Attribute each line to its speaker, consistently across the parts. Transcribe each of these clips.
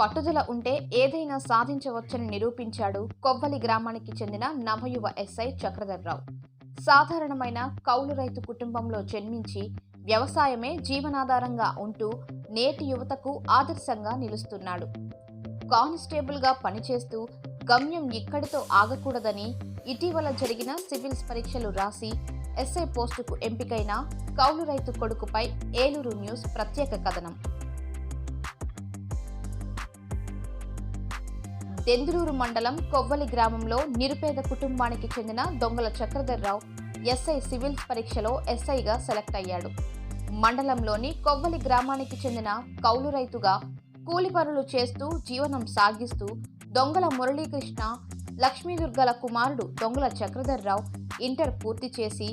Speaker 1: పట్టుదల ఉంటే ఏదైనా సాధించవచ్చని నిరూపించాడు కొవ్వలి గ్రామానికి చెందిన నవయువ ఎస్ఐ చక్రధర్రావు. సాధారణమైన కౌలు రైతు కుటుంబంలో జన్మించి వ్యవసాయమే జీవనాధారంగా ఉంటూ నేటి యువతకు ఆదర్శంగా నిలుస్తున్నాడు. కానిస్టేబుల్గా పనిచేస్తూ గమ్యం ఇక్కడితో ఆగకూడదని ఇటీవల జరిగిన సివిల్స్ పరీక్షలు రాసి ఎస్ఐ పోస్టుకు ఎంపికైన కౌలు రైతు కొడుకుపై ఏలూరు న్యూస్ ప్రత్యేక కథనం. దెందులూరు మండలం కొవ్వలి గ్రామంలో నిరుపేద కుటుంబానికి చెందిన దొంగల చక్రధర్రావు ఎస్ఐ సివిల్స్ పరీక్షలో ఎస్ఐగా సెలెక్ట్ అయ్యాడు. మండలంలోని కొవ్వలి గ్రామానికి చెందిన కౌలు రైతుగా కూలి పనులు చేస్తూ జీవనం సాగిస్తూ దొంగల మురళీకృష్ణ లక్ష్మీదుర్గల కుమారుడు దొంగల చక్రధర్రావు ఇంటర్ పూర్తి చేసి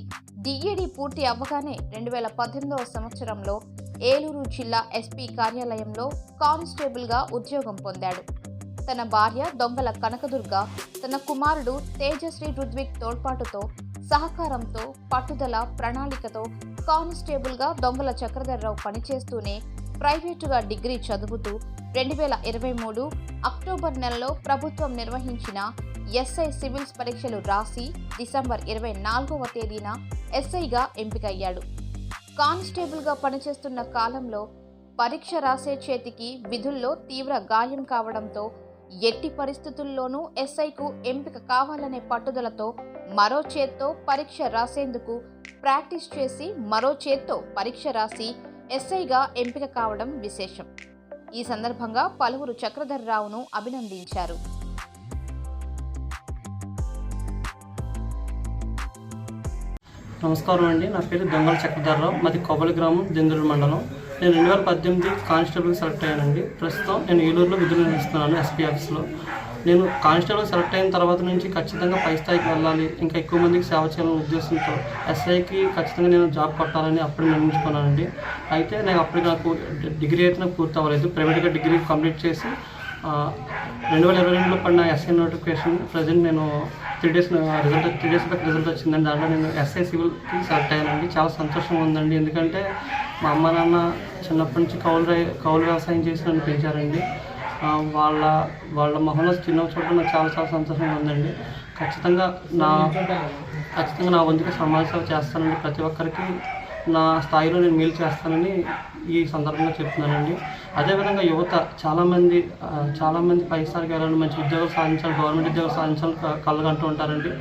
Speaker 1: డిఈడి పూర్తి అవ్వగానే రెండు వేల పద్దెనిమిదవ సంవత్సరంలో ఏలూరు జిల్లా ఎస్పీ కార్యాలయంలో కానిస్టేబుల్గా ఉద్యోగం పొందాడు. తన భార్య దొంగల కనకదుర్గ తన కుమారుడు తేజశ్రీ రుద్విక్ తోడ్పాటుతో సహకారంతో పట్టుదల ప్రణాళికతో కానిస్టేబుల్గా దొంగల చక్రధర్రావు పనిచేస్తూనే ప్రైవేటుగా డిగ్రీ చదువుతూ రెండు వేల ఇరవై మూడు అక్టోబర్ నెలలో ప్రభుత్వం నిర్వహించిన ఎస్ఐ సివిల్స్ పరీక్షలు రాసి డిసెంబర్ ఇరవై నాలుగవ తేదీన ఎస్ఐగా ఎంపికయ్యాడు. కానిస్టేబుల్గా పనిచేస్తున్న కాలంలో పరీక్ష రాసే చేతికి విధుల్లో తీవ్ర గాయం కావడంతో ఎట్టి పరిస్థితుల్లోనూ ఎస్ఐకు ఎంపిక కావాలనే పట్టుదలతో మరో చేత్తో పరీక్ష రాసేందుకు ప్రాక్టీస్ చేసి మరో చేత్తో పరీక్ష రాసి ఎస్ఐగా ఎంపిక కావడం విశేషం. ఈ సందర్భంగా పలువురు చక్రధర్రావును అభినందించారు.
Speaker 2: నమస్కారం అండి. నా పేరు దొంగల చక్రధర్రావు. మాది కొబ్బలి గ్రామం దెందులూరు మండలం. నేను రెండు వేల పద్దెనిమిది కానిస్టేబుల్ సెలెక్ట్ అయ్యానండి. ప్రస్తుతం నేను ఏలూరులో విధులు నిర్వహిస్తున్నాను ఎస్పీ ఆఫీస్లో. నేను కానిస్టేబుల్ సెలెక్ట్ అయిన తర్వాత నుంచి ఖచ్చితంగా పై స్థాయికి వెళ్ళాలి. ఇంకా ఎక్కువ మందికి సేవ చేయాలనే ఉద్దేశంతో ఎస్ఐకి ఖచ్చితంగా నేను జాబ్ కొట్టాలని అప్పుడు నిర్ణయించుకున్నానండి. అయితే నేను అప్పటికి నాకు డిగ్రీ అయితే నాకు పూర్తి అవ్వలేదు. ప్రైవేట్గా డిగ్రీ కంప్లీట్ చేసి రెండు వేల ఇరవై రెండులో పడిన ఎస్ఐ నోటిఫికేషన్ ప్రజెంట్ నేను three days result three days back result వచ్చిందండి దాంట్లో నేను ఎస్ఐ సివిల్కి సెలెక్ట్ అయ్యానండి. చాలా సంతోషంగా ఉందండి. ఎందుకంటే మా అమ్మ నాన్న చిన్నప్పటి నుంచి కౌలు కౌలు వ్యవసాయం చేసి నన్ను పెంచారండి. వాళ్ళ వాళ్ళ మొహంలో చిన్న చూడడం నాకు చాలా చాలా సంతోషంగా ఉందండి. ఖచ్చితంగా నా ఖచ్చితంగా నా వంతుగా సమాజ సేవ చేస్తానండి. ప్రతి ఒక్కరికి నా స్థాయిలో నేను మేలు చేస్తానని ఈ సందర్భంగా చెప్తున్నానండి. అదేవిధంగా యువత చాలామంది చాలామంది పై స్థాయికి వెళ్ళాలని మంచి ఉద్యోగాలు సాధించాలి గవర్నమెంట్ ఉద్యోగాలు సాధించాలి కలగంటూ ఉంటారండి.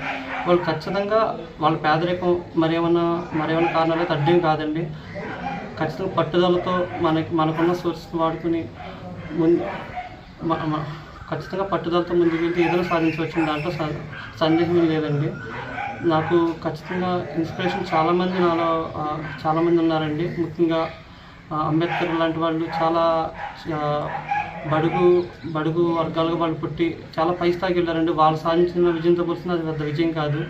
Speaker 2: వాళ్ళు ఖచ్చితంగా వాళ్ళ పేదరికం మరేమన్నా మరేమైనా కారణాలు అయితే కాదండి. ఖచ్చితంగా పట్టుదలతో మనకి మనకున్న సోర్స్ వాడుకుని ముందు ఖచ్చితంగా పట్టుదలతో ముందుకు వెళ్తే ఏదైనా సాధించవచ్చు దాంట్లో స- సందేహం లేదండి. నాకు ఖచ్చితంగా ఇన్స్పిరేషన్ చాలామంది నాలో చాలామంది ఉన్నారండి. ముఖ్యంగా అంబేద్కర్ లాంటి వాళ్ళు చాలా బడుగు బడుగు వర్గాలుగా వాళ్ళు పుట్టి చాలా పై స్థాయికి వెళ్ళారండి. వాళ్ళు సాధించిన విజయంతో పోలిస్తే అది పెద్ద విజయం కాదు.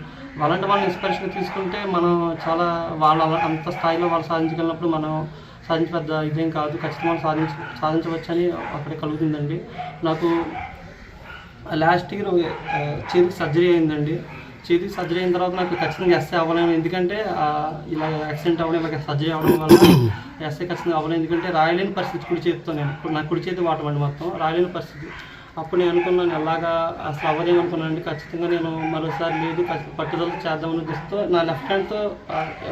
Speaker 2: వాళ్ళంటే వాళ్ళని ఇన్స్పిరేషన్ తీసుకుంటే మనం చాలా వాళ్ళ అంత స్థాయిలో వాళ్ళు సాధించగలిగినప్పుడు మనం సాధించే పెద్ద ఇదేం కాదు. ఖచ్చితంగా సాధించ సాధించవచ్చని అక్కడ కలుగుతుందండి. నాకు లాస్ట్ ఇయర్ చేతికి సర్జరీ అయిందండి. చేతికి సర్జరీ అయిన తర్వాత నాకు ఖచ్చితంగా ఎస్ఐ అవ్వలేను. ఎందుకంటే ఇలా యాక్సిడెంట్ అవ్వడం ఇలా సర్జరీ అవ్వడం వల్ల ఎస్ఐ ఖచ్చితంగా అవ్వలేను. ఎందుకంటే రాయలేని పరిస్థితి కుడి చేతితో నేను. ఇప్పుడు నా కుడి చేతి వాటమండి మొత్తం రాయలేని పరిస్థితి. అప్పుడు నేను అనుకున్నాను ఎలాగా అసలు అవ్వదేమో అనుకున్నానండి ఖచ్చితంగా నేను మరోసారి లేదు ఖచ్చితంగా పట్టుదల చేద్దామని ఉద్దేశంతో నా లెఫ్ట్ హ్యాండ్తో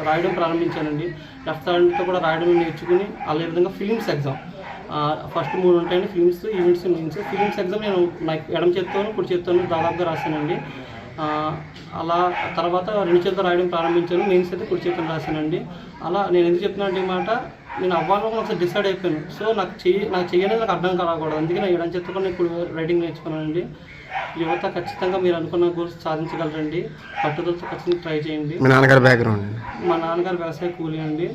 Speaker 2: రాయడం ప్రారంభించానండి. లెఫ్ట్ హ్యాండ్తో కూడా రాయడం నేర్చుకుని అదే విధంగా ఫిలిమ్స్ ఎగ్జామ్ ఫస్ట్ మూడు ఉంటాయండి prelims events mains prelims exam నేను నాకు ఎడమ చేత్తోను కుడి చేత్తోను దాదాపుగా రాశానండి. అలా తర్వాత రెండు చేతులు రాయడం ప్రారంభించాను. మెయిన్స్ అయితే కుడి చేతులు రాశానండి. అలా నేను ఎందుకు చెప్తున్నాను ఈ మాట నేను అవ్వాలని ఒకసారి డిసైడ్ అయిపోయాను. సో నాకు చెయ్యి నాకు చెయ్యనేది నాకు అర్థం కాకూడదు. అందుకే నేను ఎడం కూడా నేను ఇప్పుడు రైటింగ్ నేర్చుకున్నానండి. యువత ఖచ్చితంగా మీరు అనుకున్న గోల్స్ సాధించగలరండి. పట్టుదలతో ఖచ్చితంగా ట్రై చేయండి.
Speaker 3: మీ నాన్నగారి బ్యాక్గ్రౌండ్
Speaker 2: మా నాన్నగారు వ్యవసాయ కూలీ అండి.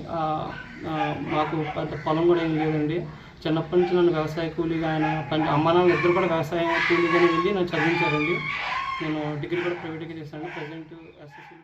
Speaker 2: మాకు పెద్ద పొలం కూడా ఏం లేదండి. చిన్నప్పటి నుంచి నన్ను వ్యవసాయ కూలీగా ఆయన అమ్మ నాన్న ఇద్దరు కూడా వ్యవసాయ కూలీగానే వెళ్ళి నన్ను చదివించారండి. నేను డిగ్రీ కూడా ప్రైవేట్గా చేశాను ప్రజెంట్ ఎస్ఎస్సీ